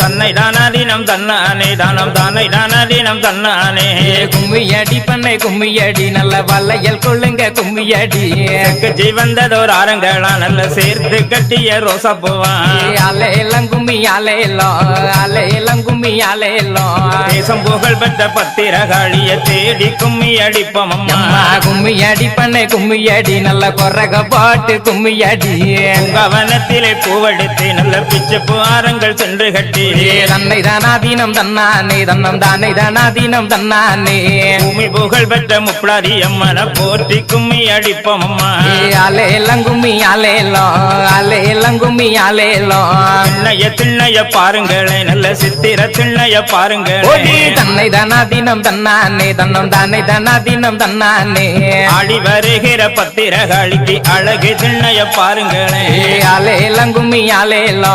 தன்னை தானாதீனம் தன்னானே தானம் தானை தானாதீனம் தன்னானே. கும்மியடி பண்ணை கும்மியடி நல்ல வளையல் கொள்ளுங்க கும்மியடி. கட்சி வந்ததோர் ஆரங்களா நல்ல சேர்த்து கட்டிய ரோசா பூவான் அலையெல்லாம் கும்மி அலையலோ அலையெல்லாம் கும்மி. அலையலோ தேசம் புகழ் பெற்ற பத்திரகாளிய தேடி கும்மி அடிப்போம் அம்மா அம்மா கும்மியடி பண்ணை கும்மியடி நல்ல கொரக பாட்டு கும்மியடி. கவனத்திலே பூவெடுத்து நல்ல பிச்சு புகாரங்கள் சென்று கட்டி. தன்னை தானாதீனம் தன்னானே தன்னம் தானே தானாதீனம் தன்னானே. பூமி புகழ் பெற்ற முப்பளாரி அம்மனை போற்றி கும்மி அடிப்போம் அம்மா அலையெல்லாம் கும்மி அலையலோ அலையெல்லாம் கும்மி அலையலோ திண்ணைய திண்ணைய பாருங்களே நல்ல சித்திர ஓடி பாருங்களே தன்னை தானாதீனம் தன்னானே தன்னம் தானே தானாதீனம் தன்னானே. ஆடி வருகிற பத்திரகாளிக்கு அழகு திண்ணைய பாருங்களே. அலையெல்லாம் கும்மி அலையலோ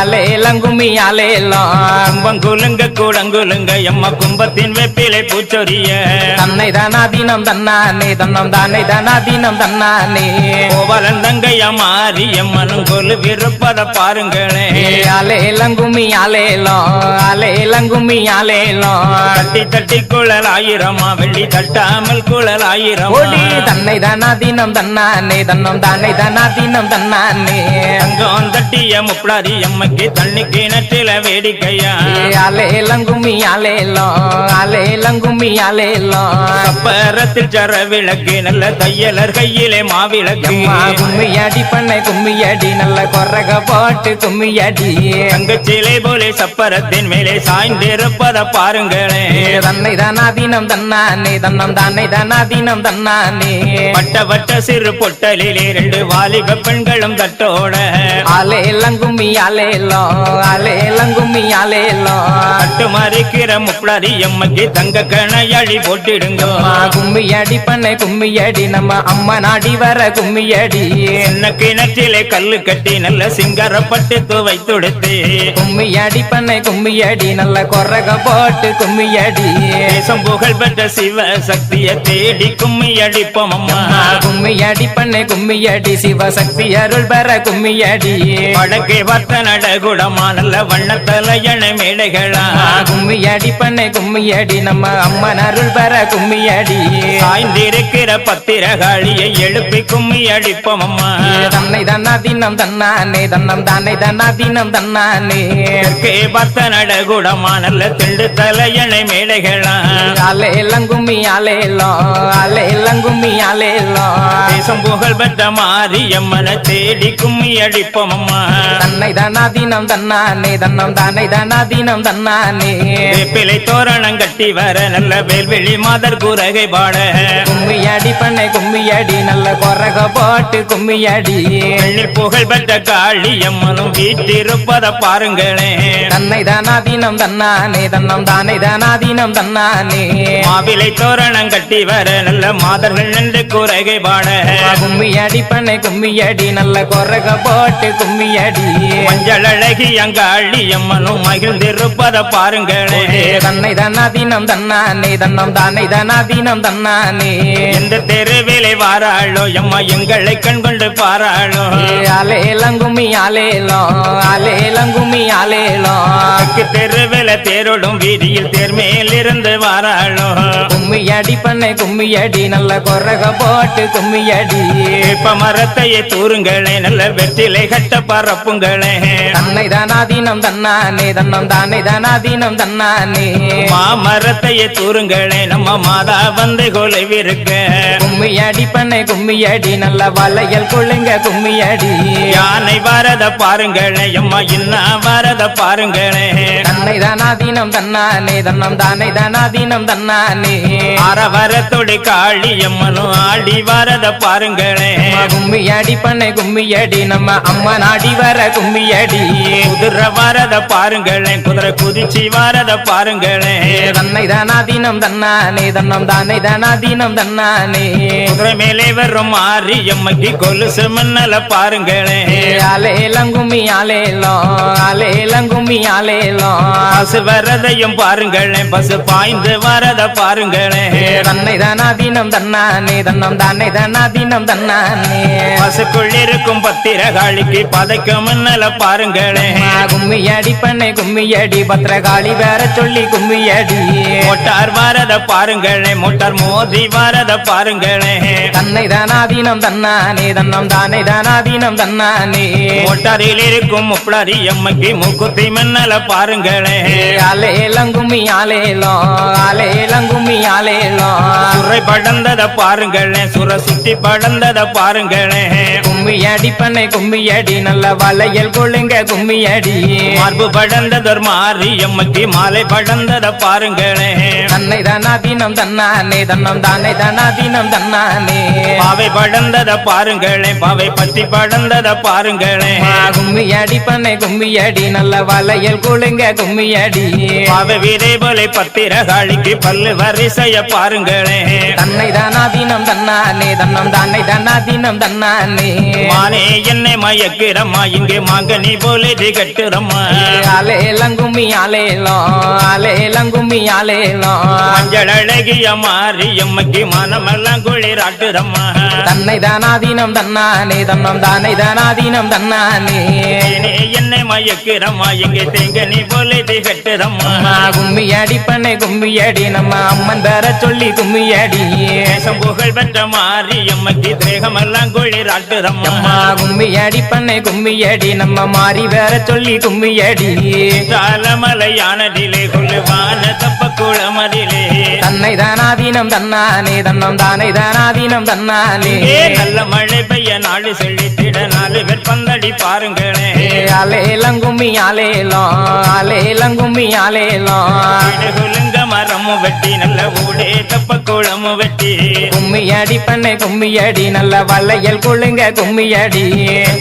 அலையெல்லாம் கும்மி அலையலோ கும்பம் குலுங்க கூடங்குலுங்க எம்மா கும்பத்தின் வெப்பிலை பூச்சொரிய. தன்னை தானாதீனம் தன்னானே தன்னம் தானே தானாதீனம் தன்னானே. கோவலன் தங்கைய மாறி எம்மனும் கொலு விருப்பத பாருங்களே அலையெல்லாம் கும்மி அலையலோ கும்மி அலையலோ தட்டி தட்டி குழல் ஆயிரமா வெள்ளி தட்டாமல் குழல் ஆயிரம் ஓடி தன்னை தானாதீனம் தன்னானே தன்னம் தானே தானாதீனம் தன்னானே. தங்கம் தட்டிய முப்பளாரி எம்மக்கு தண்ணி கிணற்றில வேடிக்கையா. அலையெல்லாம் கும்மி அலையலோ அலையெல்லாம் கும்மி அலையலோ கப்பரத்தில் சர விளக்கு நல்ல தையலர் கையிலே மாவிளக்கு. கும்மியடி பண்ணை கும்மியடி நல்ல கொரக போட்டு கும்மியடி. தங்கச்சிலை போலே சப்பரத்தின் மேலே சாய்ந்திருப்பத பாருங்களே. தன்னை தானாதீனம் தன்னானே தன்னம் தானே தானாதீனம் தன்னானே. வட்ட வட்ட சிறு பொட்டலிலே ரெண்டு வாலிப பெண்களும் தட்டோட. அலையெல்லாம் கும்மி அலையலோ அலையெல்லாம் கும்மி அலையலோ தட்டு மறைக்கிற முப்பளாரி எம்மக்கு தங்க கணையாளி போட்டிடுங்க. அம்மா கும்மியடி பண்ணை கும்மியடி நம்ம அம்மா நாடி வர கும்மியடி. என்ன கிணற்றிலே கல்லு கட்டி நல்ல சிங்கரப்பட்டு துவை துடுத்து. கும்மியடி பண்ணை கும்மியடி நல்ல கொரக போட்டு கும்மியடி. தேசம் புகழ் பெற்ற சிவ சக்திய தேடி கும்மி அடிப்போம் அம்மா அம்மா கும்மியடி பண்ணை சிவசக்தி அருள் பெற கும்மியடி. வடக்கே பார்த்த நடகுடமா நல்ல வண்ணத்தலையண மேடைகளா அம்மா கும்மியடி பண்ணை கும்மியடி நம்ம அம்மன் அருள் பெற கும்மியடி. சாய்ந்திருக்கிற பத்திரகாளியை எழுப்பி கும்மி அடிப்போம் அம்மா தன்னை தன்னாதீனம் தன்னானே தன்னம் தானே தன்னாதீனம் தன்னானே. தெற்கே பார்த்த நடகுடமா நல்ல திண்டு தலையணை மேடைகளா அலையெல்லாம் கும்மி அலையலோ அலையெல்லாம் கும்மி அலையலோ தேசம் புகழ் பெற்ற மாரியம்மனை தேடி கும்மி அடிப்போம் அம்மா. தன்னை தானாதீனம் தன்னானே தன்னம் தானே தானாதீனம் தன்னானே. வேப்பிலை தோரணம் கட்டி வர நல்ல வேல்வெளி மாதர் குரகை பாட. கும்மியடி பண்ணை கும்மியடி நல்ல கொரக போட்டு கும்மியடி. புகழ் பெற்ற காளி அம்மனும் வீட்டிருப்பத பாருங்களே. தன்னை தானாதீனம் தன்னானே தன்னம் தானே தானாதீனம் தன்னானே. மாவிலை தோரணம் கட்டி வர நல்ல மாதர்கள் நின்று குரகை பாட. கும்மியடி பண்ணை கும்மியடி நல்ல கொரக போட்டு கும்மியடி. மஞ்சள் அழகி அங்காளி அம்மனும் மகிழ்ந்திருப்பத பாருங்களே. தன்னை தானாதீனம் தன்னானே தன்னம் தானே தானாதீனம் தன்னானே. எந்த தெருவிலை வாராளோ எம்மா எங்களை கண் கொண்டு பாராளோ அலேலம் கும்மி அலேலோ அலேலம் கும்மி அலேலோ தெற்கு தெருவில தேரோடும் வீதியில் தேர்மேல் இருந்து வாராளோ. கும்மியடி பண்ணை கும்மியடி நல்ல கொரக போட்டு கும்மியடி. இப்ப மரத்தையே தூருங்களே நல்ல வெற்றிலை கட்ட பரப்புங்களே தன்னை தானாதீனம் தன்னானே தன்னம் தானே தானாதீனம் தன்னானே. மாமரத்தையே தூருங்களே நம்ம மாதா வந்து கொலைவிருக்க கும்மியடி பண்ணை கும்மியடி நல்ல வளையல் கொள்ளுங்க கும்மியடி. யானை வரத பாருங்களே அம்மா இன்னா வரத பாருங்களே. தன்னை தானாதீனம் தன்னானே தன்னம் தானே தானாதீனம் தன்னானே. அரவரத்தோடு காளி அம்மனும் ஆடி வரத பாருங்களே. கும்மியடி பண்ணை கும்மியடி நம்ம அம்மா நாடி வர கும்மியடி குதிரை வரத பாருங்களே குதிரை குதிச்சு வரத பாருங்களே தன்னை தானாதீனம் தன்னானே தன்னம் தானே தானாதீனம் தன்னானே. குதிரை மேலே வரும் மாறி அம்மைக்கு கொலுசு மின்னல பாருங்களே அலேலம் கும்மி அலேலோ அலேலம் கும்மி அலேலோ ஆலேலம் பசு வரதையும் பாருங்களேன் பசு பாய்ந்து வரத பாருங்களேன். தன்னை தானாதீனம் தன்னானே தன்னம் தானே தானாதீனம் தன்னானே. பசுக்குள் இருக்கும் பத்திரகாளிக்கு பதைக்கும் முன்னல பாருங்களேன் கும்மியடி பண்ணை கும்மியடி பத்திரகாளி வேற சொல்லி கும்மியடி. மோட்டார் வரத பாருங்களேன் மோட்டார் மோதி வரத பாருங்களேன் தன்னை தானாதீனம் தன்னானே தன்னம் தானே தானாதீனம் தன்னானே. மோட்டாரில் இருக்கும் முப்படாரி எம்மக்கு மூக்குத்தி மின்னல பாருங்களேன் ஆலேலம் கும்மி ஆலேலம் ஆலேலம் கும்மி ஆலேலம் சுரை படந்தத பாருங்களேன் சுர சுத்தி படந்தத பாருங்களேன் கும்மியடி பண்ணை கும்மியடி நல்ல வளையல் கொள்ளுங்க கும்மியடி. மார்பு படந்ததொரு மாறி எம்மக்கு மாலை படந்தத பாருங்களேன் தன்னை தானாதீனம் தன்னானே தன்னம் தானே தானாதீனம் தன்னானே. பாவை படந்தத பாருங்களேன் பாவை பத்தி படந்தத பாருங்களேன் கும்மியடி பண்ணை கும்மியடி நல்ல வளையல் கொள்ளுங்க கும்மியடி. பாவை வீரே போல பத்திரகாளிக்கு பல்லு வரிசைய பாருங்களேன் தன்னை தானாதீனம் தன்னானே தன்னம் தானே தானாதீனம் தன்னானே. மானே என்னை மயக்கிறம்மா இங்கே மாங்கனி போல கட்டுறம்மா ஆலேலம் கும்மி ஆலேலம் ஆலேலம் கும்மி ஆலேலம் மஞ்சள் அழகிய மாறி எம்மக்கு மனமெல்லாம் குளிராட்டுறம்மா தன்னை தானாதீனம் தன்னானே தன்னம் தானே தானாதீனம் தன்னானே என்னை மயக்கிறம்மா இங்கே தேங்கனி போல கட்டுறம்மா அம்மா கும்மியடி பண்ணை கும்மியடி நம்ம அம்மன் தர சொல்லி கும்மியடி. தேசம் புகழ் பெற்ற மாறி எம்மக்கு தேகமெல்லாம் குளிராட்டுறம்மா அம்மா கும்மியடி பண்ணை கும்மியடி நம்ம மாறி வேற சொல்லி கும்மியடி காலமலையானதிலே கொள்ளுவான தப்ப குளமதிலே தன்னை தானாதீனம் தன்னானே தன்னம் தானே தானாதீனம் தன்னானே நல்ல மழை பெய்ய நாடு செழித்திட நாலு பேர் பந்தடி பாருங்களேன் ஆலேலம் கும்மி ஆலேலம் ஆலேலம் கும்மி இடுகுலுங்க மரமும் வெட்டி நல்ல ஊடே தப்ப குளமும் வெட்டி கும்மியடி பண்ணை கும்மியடி நல்ல வளையல் கொள்ளுங்க கும்மியடி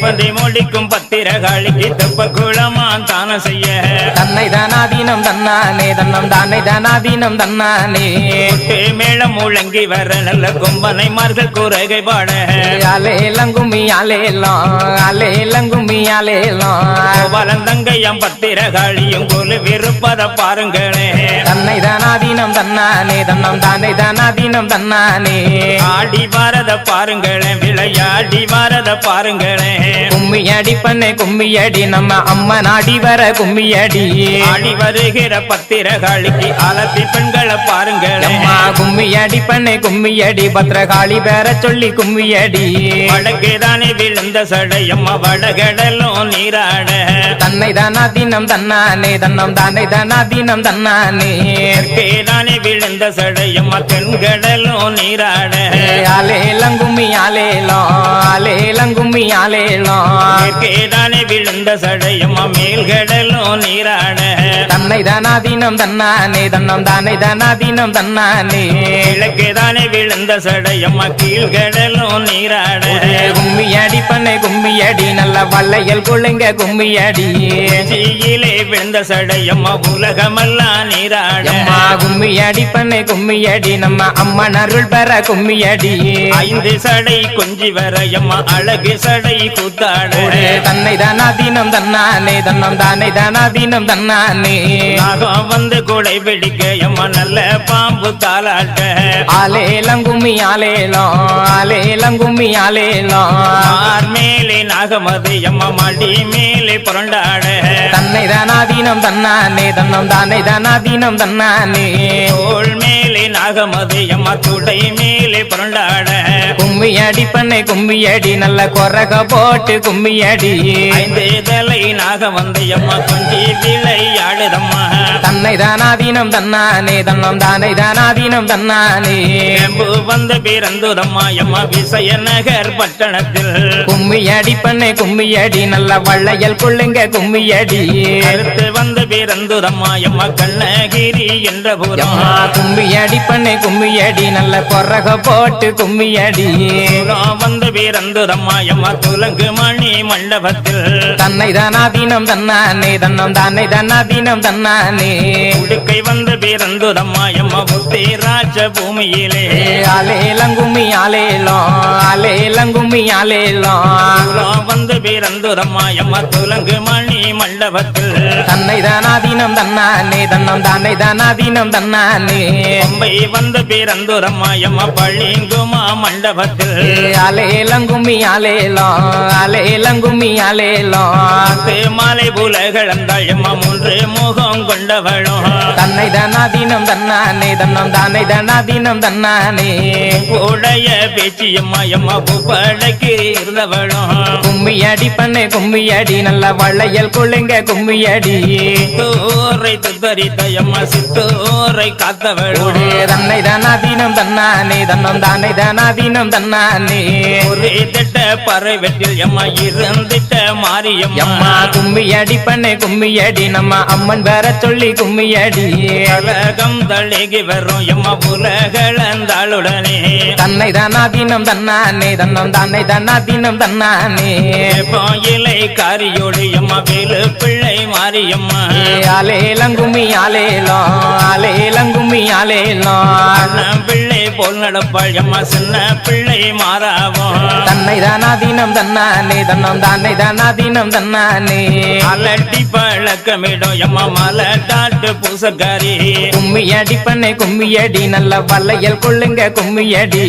பந்தி முடிக்கும் பத்திரகாளிக்கு தப்ப குளமா தானம் செய்ய. தன்னை தானாதீனம் தன்னானே தன்னம் தானே தானாதீனம் தன்னானே மேளம் முழங்கி வர நல்ல கொம்பனை மார்கள் குறைகை பாட. அலேலம் கும்மி அலேலம் அலேலம் கும்மி அலேலம் கோபாலந்தங்கையம் பத்திரகாளியும் கொலு விருப்பத பாருங்களேன் தன்னை தானாதீனம் தன்னானே தன்னம் தானே தானாதீனம் தன்னானே. ஆடி வாரத பாருங்களேன் விளையாடி வாரத பாருங்களேன் கும்மியடி பண்ணை கும்மியடி. நம்ம அம்மா நாடி வர கும்மியடி. ஆடி வருகிற பத்திரகாளிக்கு ஆலத்தி பெண்களை பாருங்களேன் அம்மா கும்மியடி பண்ணை கும்மியடி. பத்திரகாளி பேர சொல்லி கும்மியடி. வடக்கேதானே விழுந்த சடையம்மா வடகடலும் நீராட. தன்னை தானாதீனம் தன்னானே தன்னம் தானே தானாதீனம் தன்னானே. தெற்கேதானே விழுந்த சடையம்மா தென்கடலும் நீராட. ஆலேலம் கும்மி ஆலேலம் ஆலேலம் கும்மி ஆலேலம் மேற்கேதானே விழுந்த சடையம்மா மேல்கடலும் நீராட. தன்னை தானாதீனம் தன்னானே தன்னம் தானே தானாதீனம் தன்னானே. கிழக்கேதானே விழுந்த சடையம்மா கீழ்கடலும் நீராட. கும்மியடி பண்ணை கும்மியடி நல்ல வளையல் கொள்ளுங்க கும்மியடி. தீயிலே விழுந்த சடையம்மா உலகமெல்லாம் நீராட. அம்மா கும்மியடி பண்ணை கும்மியடி நம்ம அம்மன் அருள் பெற கும்மியடி. ஐந்து சடை கொஞ்சி வரையம்மா அழகு சடை கூத்தாட தன்னை தானாதீனம் தன்னானே தன்னம் தானே தானாதீனம் தன்னானே. நாகம் வந்து கூடை பிடிக்க எம்மா நல்ல பாம்பு தாளாட்ட ஆலேலம் கும்மி ஆலேலம் ஆலேலம் கும்மி ஆலேலம் மார் மேலே நாகமது எம்மா மடி மேலே புரண்டாட. தன்னை தானாதீனம் தன்னானே தன்னம் தானே தானாதீனம் தன்னானே. தோள் மேலே நாகமது எம்மா துடை மேலே புரண்டாட. கும்மியடி பண்ணை கும்மியடி நல்ல கொரக போட்டு கும்மியடி. ஐந்து தலை நாகம் வந்து எம்மா கொஞ்சி விளையாடுதம்மா தன்னை தானாதீனம் தன்னானே தன்னம் தானே தானாதீனம் தன்னானே. வேம்பு வந்து பிறந்துதம்மா எம்மா விசய நகர் பட்டணத்தில். கும்மியடி பண்ணை கும்மியடி நல்ல வளையல் கொள்ளுங்க கும்மியடி. கருத்து வந்து பிறந்துதம்மா எம்மா கண்ணகிரி என்ற எம்மா கும்மியடி பண்ணை கும்மியடி நல்ல கொரக போட்டு கும்மியடி. வந்து பிறந்துதம்மா எம்மா துலங்கு மணி மண்டபத்தில். தன்னை தானாதீனம் தன்னானே தன்னம் தானே தானாதீனம் தன்னானே உடுக்கை வந்து பிறந்துதம்மா எம்மா புத்தி ராஜ பூமியிலே ஆலேலங்கும்மி ஆலேலம் ஆலேலங்கும்மி ஆலேலம் புறம் வந்து பிறந்துதம்மா எம்மா துலங்கு மணி மண்டபத்தில். தன்னை தானாதீனம் தன்னானே தன்னம் தானே தானாதீனம் தன்னானே. பம்பை வந்து பிறந்துரம்மா எம்மா பள்ளிங்குமா மண்டபத்தில். அலேலங்கும்மி அலேலம் அலேலங்கும்மி அலேலம் மாலை புலகளந்தாள் எம்மா மூன்று முகம் கொண்டவளும் தன்னை தானாதீனம் தன்னானே தன்னம் தானே தானாதீனம் தன்னானே. உடைய பேச்சியம்மா எம்மா பூப்படைக்கு இருந்தவளும் கும்மி அடி பண்ணே கும்மி அடி நல்ல வளையல் கொள்ளுங்க கும்மி அடி சித்தூரை துத்தரித்த எம்மா சித்தூரை காத்தவளும் தன்னை தானாதீனம் தன்னானே தன்னம் தானே தானாதீனம் தன்னானே. ஒரே திட்ட பறை வெட்டில் எம்மா இருந்திட்ட மாரியம்மா. எம்மா கும்மி அடி பண்ணே கும்மி அடி நம்ம அம்மன் வேற சொல்லி கும்மி அடி கலகம் தழுகி வரும் எம்மா புலகளந்தாளுடனே தன்னை தானாதீனம் தன்னானே தன்னம் தானே தானாதீனம் தன்னானே. பாயிலை காரியோடு எம்மா வேலு பிள்ளை மாரியம்மா. அலேலங்கும்மி அலேலம் அலேலங்கும்மி அலேலம் அண்ணன் பிள்ளை போல் நடப்பாள். எம்மா சின்ன பிள்ளை மாறாவும் தன்னை தானாதீனம் தன்னானே தன்னம் தானே தானாதீனம் தன்னானே. அலட்டி பழக்கமிடும். எம்மா மலை காட்டு பூசக்காரி. கும்மி அடி பண்ணே கும்மி அடி நல்ல வளையல் கொள்ளுங்க கும்மி அடி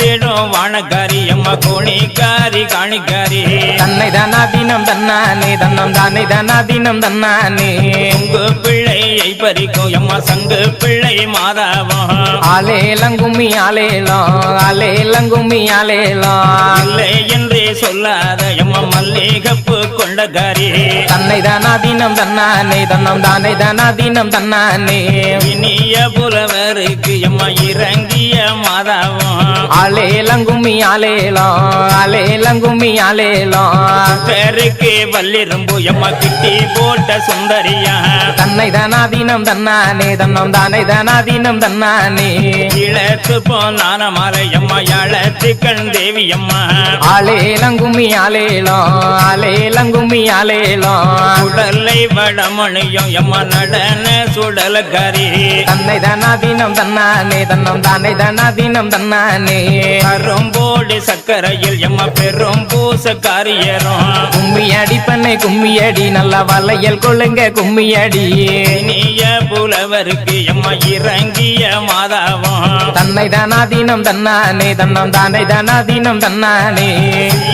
தேடும் வானக்காரி எம்மா கோணிக்காரி காணிக்காரி. தன்னை தானாதீனம் தன்னானே தன்னம் தானே தானாதீனம் தன்னானே. உங்க பிள்ளையை பறிக்கும் எம்மா சங்கு பிள்ளை மாதாவும் ஆலேலங்கும்மி ஆலேலம் ஆலேலங்கும்மி ஆலேலம் இல்லை என்றே சொல்லாத எம்மா மல்லிகப்பு கொண்டக்காரி தன்னை தானாதீனம் தன்னானே தன்னம் தானே தானாதீனம் தன்னானே. இனிய புலவருக்கு எம்மா இறங்கிய மாதாவும் ஆலேலங்கும்மி ஆலேலம் ஆலேலங்கும்மி ஆலேலம் பேருக்கு வல்லிரும்பு எம்மா கிட்டி போட்ட சுந்தரியா. தன்னை தானாதீனம் தன்னானே தன்னம் தானே தானாதீனம் தன்னானே. இழத்து போனான மாலை எம்மா யாழத்து கண் தேவி அம்மா ஆலேலங்கும்மி ஆலேலம் ஆலேலங்கும்மி ஆலேலம் உடலை வடமணியும் எம்மா நடன சுடலக்காரி. தன்னை தானாதீனம் தன்னானே தன்னம் தானே தானாதீனம் தன்னானே. கரும்போடு சக்கரையில் எம்மா பெரும் பூசக்காரியரும். கும்மி அடி பண்ணை கும்மி அடி நல்ல வளையல் கொள்ளுங்க கும்மி இனிய புலவருக்கு எம்மா இறங்கிய மாதாவும். தன்னை தானாதீனம் தன்னானே தன்னம் தானே தானாதீனம் தன்னானே.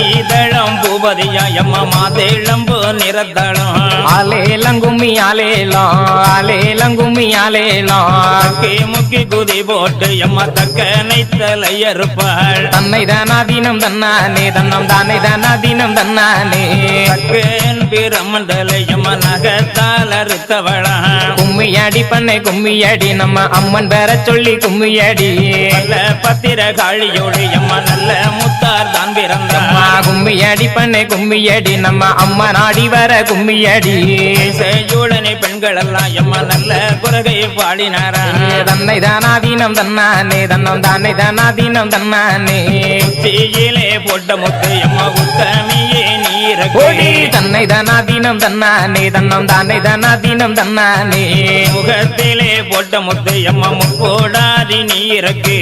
ஈதளம் பூபதியா எம்மா மாதேளம்பு நிறத்தளம் ஆலேலங்கும்மி ஆலேலம் ஆலேலங்கும்மி ஆலேலம் தக்கி முக்கி குதி போட்டு எம்மா தக்கனை தலையறுப்பாள் தன்னை தானாதீனம் தன்னானே தன்னம் தானே தானாதீனம் தன்னானே. தக்கன் பிரமன் தலையம்மா நகத்தால் அறுத்தவளா கும்மி அடி பண்ணை கும்மி அடி நம்ம அம்மன் பேர சொல்லி கும்மி அடி நல்ல பத்திர காளியோடு எம்மா நல்ல முத்தார் தான் பிறந்தா அம்மா கும்மி அடி பண்ணை கும்மி அடி நம்ம அம்மா நாடி வர கும்மி அடி செய்யுடனே பெண்கள் எல்லாம் எம்மா நல்ல குரகை பாடினாரா? தன்னை தானாதீனம் தன்னானே. தன்னம் தானே தானாதீனம் தன்னானே. தீயிலே போட்ட முத்து எம்மா உத்தமியே நீரக்கு தன்னை தானாதீனம் தன்னானே தன்னம் தானே தானாதீனம் தன்னானே. முகத்திலே போட்ட முத்து எம்மா முப்போடாதி நீரக்கு.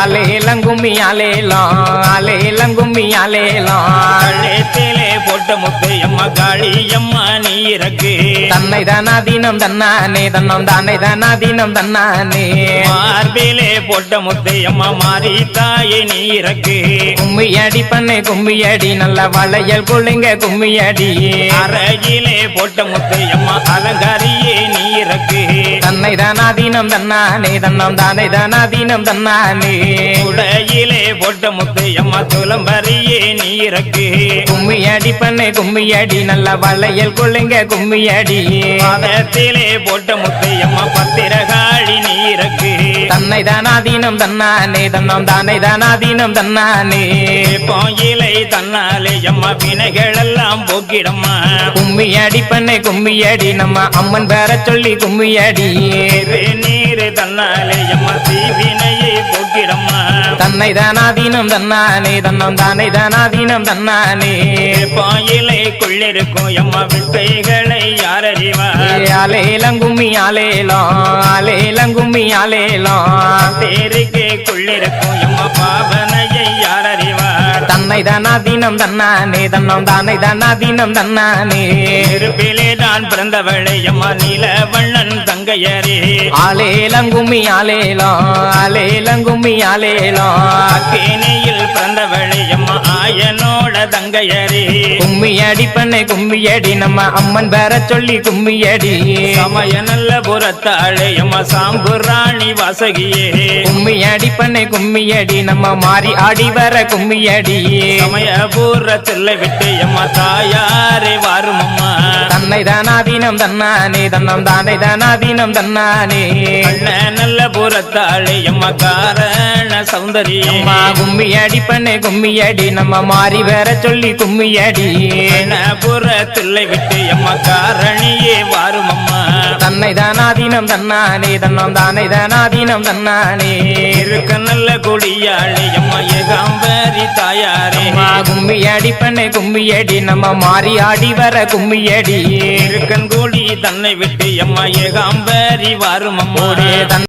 அலேலங்கும்மி அலேலம் அலேலங்கும்மி அலேலம் கழுத்திலே போட்ட முத்து எம்மா காளி எம்மா நீரக்கு. தன்னை தானாதீனம் தன்னானே தன்னம் தானே தானாதீனம் தன்னானே. மார்பிலே போட்ட முத்து எம்மா மாறி தாயே நீரக்கு. கும்மி அடி பண்ணே கும்மி அடி நல்ல வளையல் கொள்ளுங்க கும்மி அடி அறையிலே போட்ட முத்து எம்மா அலங்காரியே நீரக்கு. தன்னை தானாதீனம் தன்னானே தன்னம் தானே தானாதீனம் தன்னானே. உடையிலே போட்ட முத்து எம்மா துலம்பரியே நீரக்கு. கும்மி அடி பண்ணே கும்மி அடி நல்ல வளையல் கொள்ளுங்க கும்மி அடி பாதத்திலே போட்ட முத்து எம்மா பத்திரகாளி நீரக்கு. தன்னை தானாதீனம் தன்னானே தன்னம் தானே தானாதீனம் தன்னானே. கோயிலை தன்னாலே எம்மா வினைகள் எல்லாம் போக்கிடம்மா. கும்மி அடி பண்ணே கும்மி அடி நம்ம அம்மன் பேர சொல்லி கும்மி அடி நீரு தன்னாலே தீவினையை போக்கிடம்மா தன்னை தானாதீனம் தன்னானே தன்னம் தானே தானாதீனம் தன்னானே கோயிலை கொள்ளிருக்கும் எம்மா வித்தைகளை யார் அறிவார் அலேலங்கும்மி அலேலம் அலேலங்கும்மி அலேலம் தேருக்கு கொள்ளிருக்கும் எம்மா பாவனையை யார் அறிவார் தன்னை தன்னை தானா தீனம் தன்னானே தன்னம் தானை தானா தீனம் தன்னானே. நெருப்பிலே தான் பிறந்தவளே அம்மா நீல வண்ணன் தங்கையரே ஆலேலங்கும்மி ஆலேலம் ஆலேலங்கும்மி ஆலேலம் அக்கேனையில் பிறந்தவளே அம்மா ஆயனோட தங்கையரே. கும்மி அடி பண்ணை கும்மி அடி நம்ம அம்மன் பேர சொல்லி கும்மி அடி சமய நல்ல புறத்தாளே அம்மா சாம்புராணி வாசகியே. கும்மி அடி பண்ணை கும்மி அடி நம்ம மாறி ஆடி வர கும்மி அடி சமய பூரத்தில் விட்டு அம்மா தாயாரே வாரும் அம்மா தன்னை தானாதீனம் தன்னானே தன்னம் தானை தானாதீனம் தன்னானே நல்ல புறத்தாளே அம்மா காரண சௌந்தரியம் அம்மா கும்மி அடி பண்ணை கும்மி அடி நம்ம மாறி வேற சொல்லி கும்மி அடி புறத்தில் விட்டு அம்மா காரணியே வாரும் அம்மா தன்னை தானாதீனம் தன்னானே தன்னம் தானை தானாதீனம் தன்னானே. இருக்க நல்ல கொடியாளே அம்மா ஏகாம்பரி தாயாரே. அம்மா கும்மி அடி பண்ணை கும்மி அடி நம்ம மாறி ஆடி வர கும்மி அடி இருக்கன் கோடி தன்னை விட்டு அம்மா ஏகாம்பரி வாரும் அம்மா. தன்